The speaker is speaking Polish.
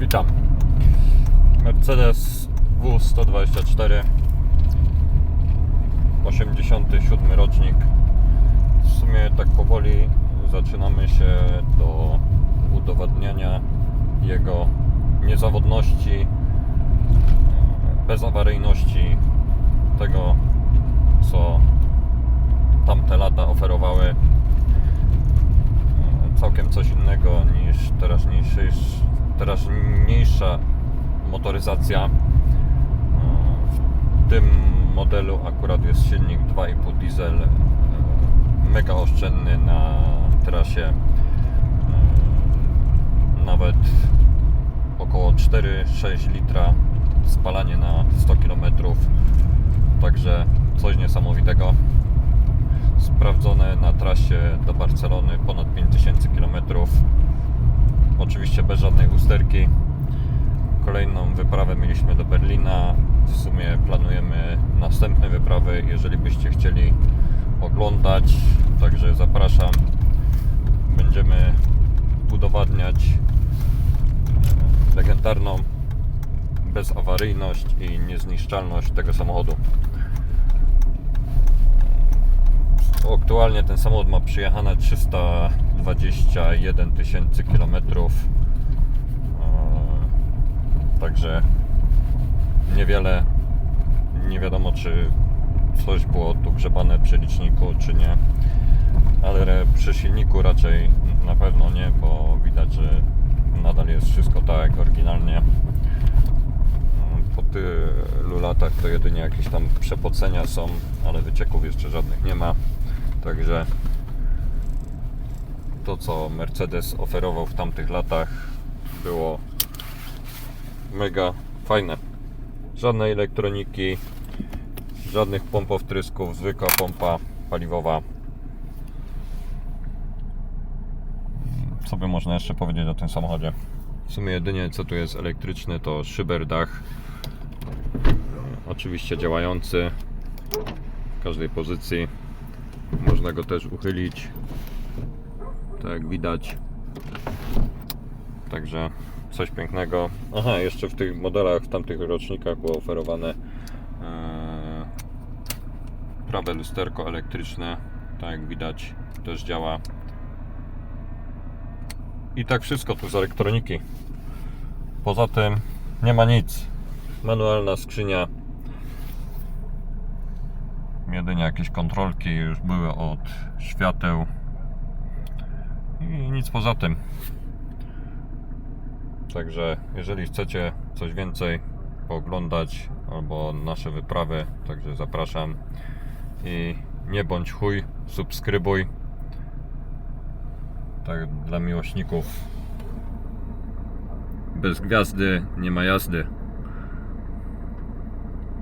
Witam. Mercedes W124 87 rocznik. W sumie tak powoli zaczynamy się do udowadniania jego niezawodności, bezawaryjności tego, co tamte lata oferowały całkiem coś innego niż teraźniejsza, teraźniejsza motoryzacja. W tym modelu akurat jest silnik 2,5 diesel e, mega oszczędny na trasie e, nawet około 4-6 litra spalanie na 100 km także coś niesamowitego sprawdzone na trasie do Barcelony ponad 5000 km. Oczywiście bez żadnej Kolejną wyprawę mieliśmy do Berlina. W sumie planujemy następne wyprawy, jeżeli byście chcieli oglądać. Także zapraszam. Będziemy udowadniać e, legendarną bezawaryjność i niezniszczalność tego samochodu. Aktualnie ten samochód ma przyjechane 321 tysięcy kilometrów. Także niewiele, nie wiadomo czy coś było tu grzebane przy liczniku, czy nie. Ale przy silniku raczej na pewno nie, bo widać, że nadal jest wszystko tak jak oryginalnie. Po tylu latach to jedynie jakieś tam przepocenia są, ale wycieków jeszcze żadnych nie ma. Także to, co Mercedes oferował w tamtych latach, było mega fajne. Żadnej elektroniki, żadnych pompowtrysków, zwykła pompa paliwowa. Co by można jeszcze powiedzieć o tym samochodzie? W sumie jedynie co tu jest elektryczne to szyberdach. Oczywiście działający w każdej pozycji. Można go też uchylić. Tak jak widać. Także coś pięknego. Aha, jeszcze w tych modelach, w tamtych rocznikach było oferowane e, prawe lusterko elektryczne. Tak jak widać, też działa. I tak wszystko tu z elektroniki. Poza tym nie ma nic. Manualna skrzynia jedynie jakieś kontrolki już były od świateł i nic poza tym. Także jeżeli chcecie coś więcej pooglądać albo nasze wyprawy, także zapraszam i nie bądź chuj, subskrybuj. Tak dla miłośników. Bez gwiazdy nie ma jazdy.